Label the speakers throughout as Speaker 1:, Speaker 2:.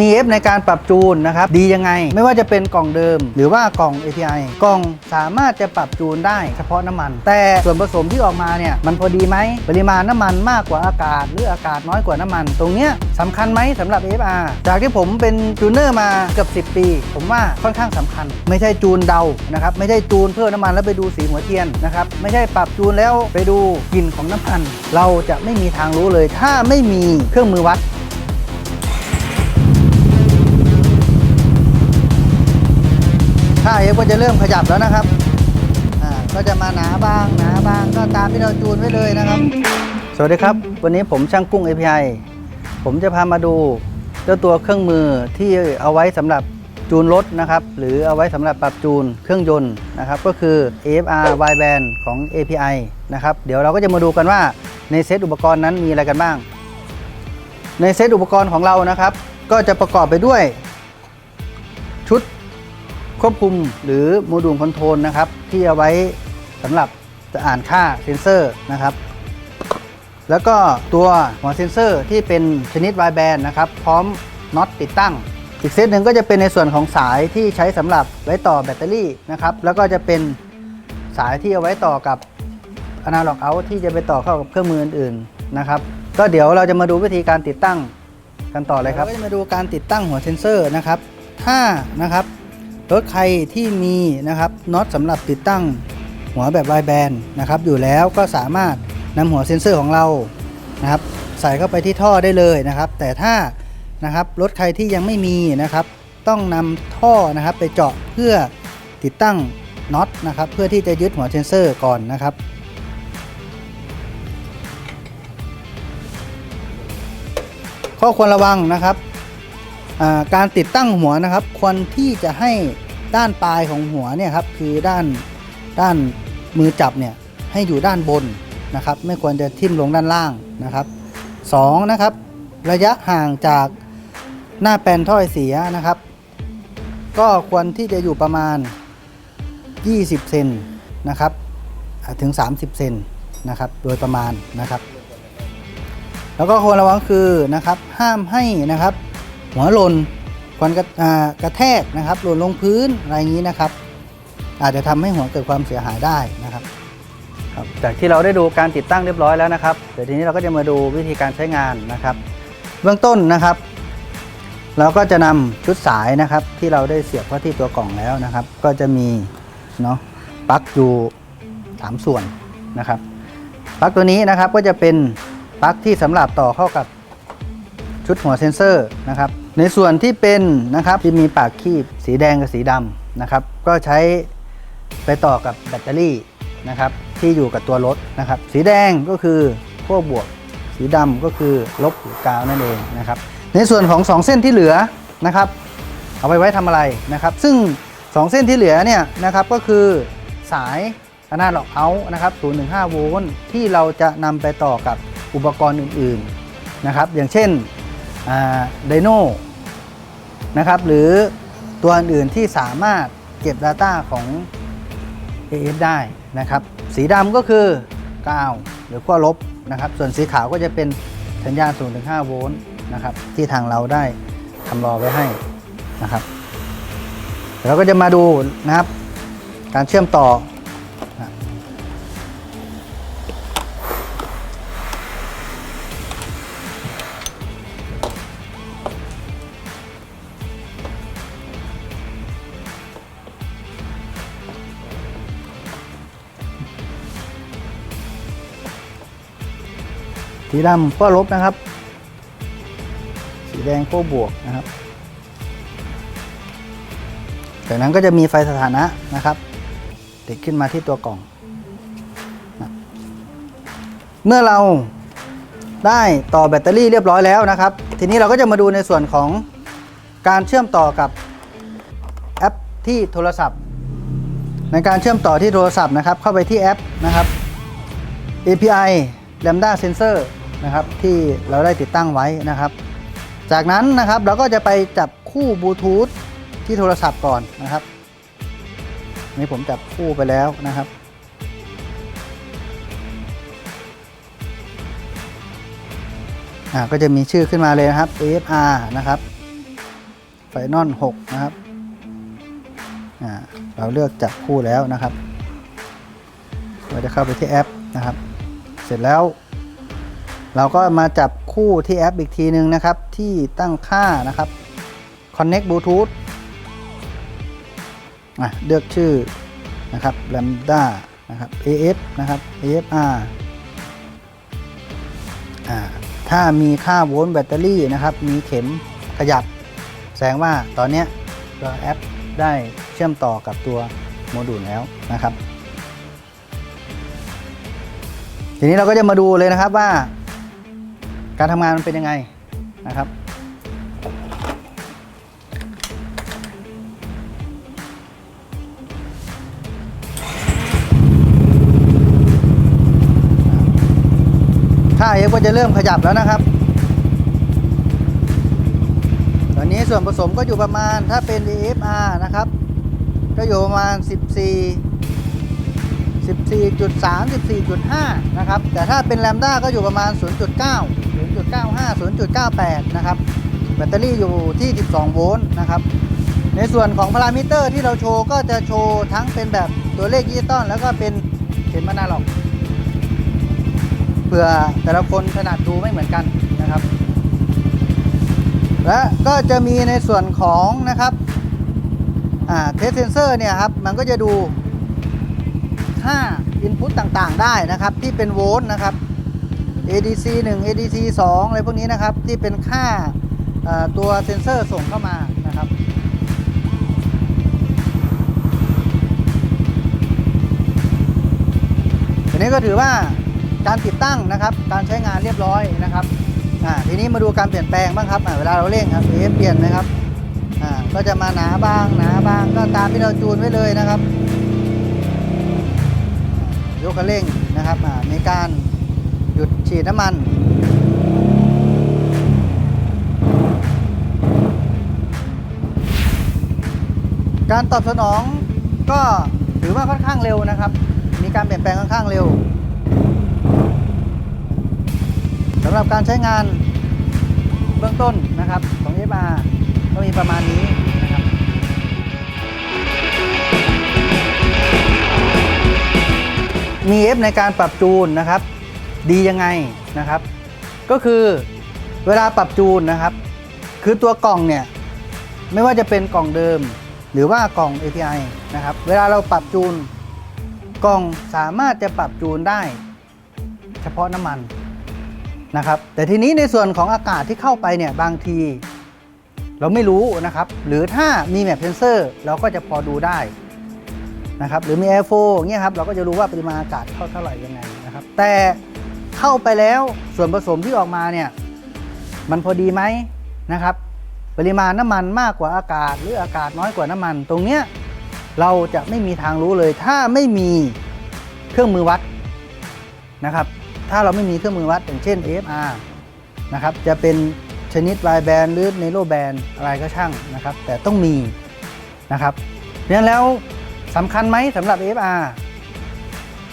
Speaker 1: มี F ในการปรับจูนนะครับดียังไง ไม่ว่าจะเป็นกล่องเดิม หรือว่ากล่อง API กล่องสามารถจะปรับจูนได้เฉพาะน้ำมัน แต่ส่วนผสมที่ออกมาเนี่ยมันพอดีไหมปริมาณน้ำมันมากกว่าอากาศ หรืออากาศน้อยกว่าน้ำมัน ตรงเนี้ยสำคัญไหมสำหรับ FR จากที่ผมเป็นจูเนอร์มาเกือบ10 ปี ผมว่าค่อนข้างสำคัญ ไม่ใช่จูนเดานะครับไม่ใช่จูนเพิ่มน้ำมันแล้วไปดูสีหัวเทียนนะครับไม่ใช่ปรับจูนแล้วไปดูกลิ่นของน้ำมัน เราจะไม่มีทางรู้เลยถ้าไม่มีเครื่องมือวัด ค่าเอฟก็จะเริ่มขยับแล้วนะครับ อ่า ก็จะมาหนาบางหนาบางก็ตามที่เราจูนไว้เลยนะครับ สวัสดีครับ วันนี้ผมช่างกุ้ง API ผมจะพามาดูเจ้าตัวเครื่องมือที่เอาไว้สำหรับจูนรถนะครับ หรือเอาไว้สำหรับปรับจูนเครื่องยนต์นะครับ ก็คือ AFR Y band ของ API นะครับ เดี๋ยวเราก็จะมาดูกันว่าในเซตอุปกรณ์นั้นมีอะไรกันบ้าง ในเซตอุปกรณ์ของเรานะครับ ก็จะประกอบไปด้วย ชุด ควบคุมหรือโมดูลคอนโทรลนะครับที่เอาไว้สำหรับจะอ่านค่าเซนเซอร์นะครับ แล้วก็ตัวหัวเซนเซอร์ที่เป็นชนิด Y band นะครับ พร้อมน็อตติดตั้ง อีกเซตหนึ่งก็จะเป็นในส่วนของสายที่ใช้สำหรับไว้ต่อแบตเตอรี่นะครับ แล้วก็จะเป็นสายที่เอาไว้ต่อกับ Analog out ที่จะไปต่อเข้ากับเครื่องมืออื่นๆนะครับ ก็เดี๋ยวเราจะมาดูวิธีการติดตั้งกันต่อเลยครับก็จะมาดูการติดตั้งหัวเซนเซอร์นะครับถ้านะครับ รถใครที่มีนะครับน็อตสำหรับติดตั้งหัวแบบวายแบนนะครับอยู่แล้วก็สามารถนำหัวเซ็นเซอร์ของเรานะครับใส่เข้าไปที่ท่อได้เลยนะครับ แต่ถ้านะครับรถใครที่ยังไม่มีนะครับ ต้องนำท่อนะครับไปเจาะเพื่อติดตั้งน็อตนะครับเพื่อที่จะยึดหัวเซ็นเซอร์ก่อนนะครับข้อควรระวังนะครับ การติดตั้งหัวนะครับ ควรที่จะให้ด้านปลายของหัวเนี่ยครับคือด้านด้านมือจับเนี่ยให้อยู่ด้านบนนะครับ ไม่ควรจะทิ่มลงด้านล่างนะครับสองนะครับ ระยะห่างจากหน้าแปลนถ้อยเสียนะครับ ก็ควรที่จะอยู่ประมาณ 20 เซนนะครับอ่าถึง 30 เซนนะครับโดยประมาณนะครับ แล้วก็ควรระวังคือนะครับห้ามให้นะครับ หัวหล่นควันกระกระแทกนะครับหล่นลงพื้นอะไรอย่างนี้นะครับ อาจจะทำให้หัวเกิดความเสียหายได้นะครับครับ จากที่เราได้ดูการติดตั้งเรียบร้อยแล้วนะครับเดี๋ยวทีนี้เราก็จะมาดูวิธีการใช้งานนะครับ เบื้องต้นนะครับ เราก็จะนำชุดสายนะครับ ที่เราได้เสียบเข้าที่ตัวกล่องแล้วนะครับ ก็จะมีเนาะปลั๊กอยู่สามส่วนนะครับปลั๊กตัวนี้นะครับก็จะเป็นปลั๊กที่สำหรับต่อเข้ากับ ชุดหัวเซนเซอร์นะครับในส่วนที่เป็นนะครับที่มีปากคีบสีแดงกับสีดำนะครับก็ใช้ไปต่อกับแบตเตอรี่นะครับที่อยู่กับตัวรถนะครับสีแดงก็คือขั้วบวก สีดำก็คือลบหรือกาวนั่นเองนะครับในส่วนของ 2 เส้นที่เหลือนะครับเอาไปไว้ทำอะไรนะครับ ซึ่ง 2 เส้นที่เหลือเนี่ยนะครับก็คือสายอนาล็อกเอาท์นะครับ 0.15 โวลต์ที่เราจะนำไปต่อกับอุปกรณ์อื่นๆนะครับ อย่างเช่น ไดโนนะครับหรือตัวอื่นที่สามารถเก็บ Data ของ AF ได้นะครับ สีดำก็คือกาวหรือขั้วลบนะครับ ส่วนสีขาวก็จะเป็นสัญญาณ0-5โวลต์นะครับ ที่ทางเราได้ทำรอไว้ให้นะครับเราก็จะมาดูนะครับ การเชื่อมต่อ สีดำก็ลบนะครับ สีแดงก็บวกนะครับ จากนั้นก็จะมีไฟสถานะนะครับ ติดขึ้นมาที่ตัวกล่องนะเมื่อเราได้ต่อแบตเตอรี่เรียบร้อยแล้วนะครับ ทีนี้เราก็จะมาดูในส่วนของการเชื่อมต่อกับแอปที่โทรศัพท์ ในการเชื่อมต่อที่โทรศัพท์นะครับ เข้าไปที่แอปนะครับ API Lambda Sensor นะครับที่เราได้ติดตั้งไว้นะครับ จากนั้นนะครับเราก็จะไปจับคู่บลูทูธที่โทรศัพท์ก่อนนะครับนี่ผมจับคู่ไปแล้วนะครับ อ่าก็จะมีชื่อขึ้นมาเลยนะครับ AFR นะครับไฟนอล6นะครับ อ่าเราเลือกจับคู่แล้วนะครับเราจะเข้าไปที่แอปนะครับ เสร็จแล้ว เราก็มาจับคู่ที่แอปอีกทีหนึ่งนะครับ ที่ตั้งค่านะครับ Connect Bluetooth อะเลือกชื่อนะครับ Lambda นะครับ AF นะครับ AFR อ่าถ้ามีค่าโวลต์แบตเตอรี่นะครับ มีเข็มขยับ แสดงว่าตอนนี้ตัวแอปได้เชื่อมต่อกับตัวโมดูลแล้วนะครับ ทีนี้เราก็จะมาดูเลยนะครับว่า การทำงานมันเป็นยังไงนะครับ ถ้าเอฟก็จะเริ่มขยับแล้วนะครับ ตอนนี้ส่วนผสมก็อยู่ประมาณถ้าเป็น AFR นะครับ ก็อยู่ประมาณ 14 14.3 14.5 นะครับ แต่ถ้าเป็น Lambda ก็อยู่ประมาณ 0.9 0.95 0.98 นะครับ แบตเตอรี่อยู่ที่ 12 โวลต์นะครับ ในส่วนของพารามิเตอร์ที่เราโชว์ก็จะโชว์ทั้งเป็นแบบตัวเลขดิจิตอลแล้วก็เป็นเข็มอนาล็อกเพื่อแต่ละคนถนัดดูไม่เหมือนกันนะครับ และก็จะมีในส่วนของนะครับเทสเซนเซอร์เนี่ยครับ มันก็จะดูค่า Input ต่างๆ ได้นะครับ ที่เป็นโวลต์นะครับ ADC 1 ADC 2อะไรพวกนี้นะครับ ที่เป็นค่าตัวเซนเซอร์ส่งเข้ามานะครับ ทีนี้ก็ถือว่าการติดตั้งนะครับ การใช้งานเรียบร้อยนะครับอ่าทีนี้มาดูการเปลี่ยนแปลงบ้างครับเวลาเราเร่งครับเอฟเปลี่ยนนะครับอ่าก็จะมาหนาบ้างหนาบ้างก็ตามที่เราจูนไว้เลยนะครับ ยกคันเร่งนะครับมีการ หยุดฉีดน้ำมัน การตอบสนองก็ถือว่าค่อนข้างเร็วนะครับ มีการเปลี่ยนแปลงค่อนข้างเร็วสำหรับการใช้งานเบื้องต้นนะครับของ FR ก็มีประมาณนี้นะครับมี F ในการปรับจูนนะครับ ดียังไงนะครับ ก็คือเวลาปรับจูนนะครับ คือตัวกล่องเนี่ยไม่ว่าจะเป็นกล่องเดิม หรือว่ากล่อง API นะครับ เวลาเราปรับจูนกล่องสามารถจะปรับจูนได้ เฉพาะน้ำมันนะครับ แต่ทีนี้ในส่วนของอากาศที่เข้าไปเนี่ยบางที เราไม่รู้นะครับ หรือถ้ามีแมปเซนเซอร์เราก็จะพอดูได้นะครับ หรือมีแอร์โฟเงี้ยครับเราก็จะรู้ว่าปริมาณอากาศเข้าเท่าไหร่ยังไงนะครับ แต่ เข้าไปแล้วส่วนผสมที่ออกมาเนี่ยมันพอดีไหมนะครับ ปริมาณน้ำมันมากกว่าอากาศ หรืออากาศน้อยกว่าน้ำมัน ตรงเนี้ยเราจะไม่มีทางรู้เลย ถ้าไม่มีเครื่องมือวัดนะครับ ถ้าเราไม่มีเครื่องมือวัดอย่างเช่น AFR นะครับจะเป็นชนิด Y band หรือ Narrow band อะไรก็ช่างนะครับ แต่ต้องมีนะครับเพราะฉะนั้นแล้วสำคัญไหมสำหรับ AFR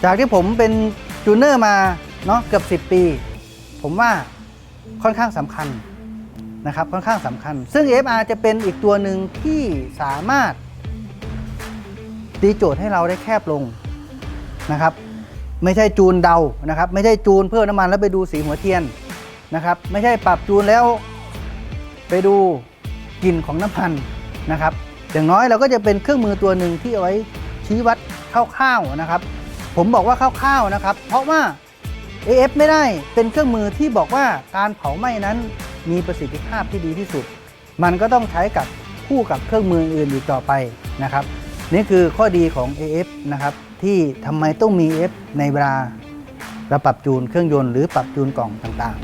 Speaker 1: จากที่ผมเป็นจูเนอร์มา เนาะเกือบ 10 ปี ผมว่าค่อนข้างสำคัญนะครับค่อนข้างสำคัญ ซึ่ง FR จะเป็นอีกตัวหนึ่งที่สามารถตีโจทย์ให้เราได้แคบลงนะครับ ไม่ใช่จูนเดานะครับ ไม่ใช่จูนเพิ่มน้ำมันแล้วไปดูสีหัวเทียนนะครับ ไม่ใช่ปรับจูนแล้วไปดูกลิ่นของน้ำมันนะครับ อย่างน้อยเราก็จะเป็นเครื่องมือตัวหนึ่งที่เอาไว้ชี้วัดคร่าวๆนะครับ ผมบอกว่าคร่าวๆนะครับ เพราะว่า AF ไม่ได้เป็นเครื่องมือที่บอกว่าการเผาไหม้นั้นมีประสิทธิภาพที่ดีที่สุด มันก็ต้องใช้กับคู่กับเครื่องมืออื่นอีกต่อไปนะครับ นี่คือข้อดีของ AF นะครับที่ทำไมต้องมี AF ในเวลาเราปรับจูนเครื่องยนต์หรือปรับจูนกล่องต่าง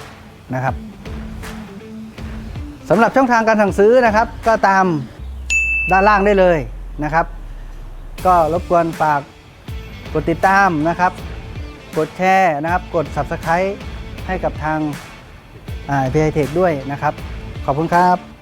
Speaker 1: ๆนะครับสำหรับช่องทางการสั่งซื้อนะครับ ก็ตามด้านล่างได้เลยนะครับ ก็รบกวนฝากกดติดตามนะครับ กดแชร์นะครับ กด Subscribe ให้กับทางพีไอเทคด้วยนะครับ ขอบคุณครับ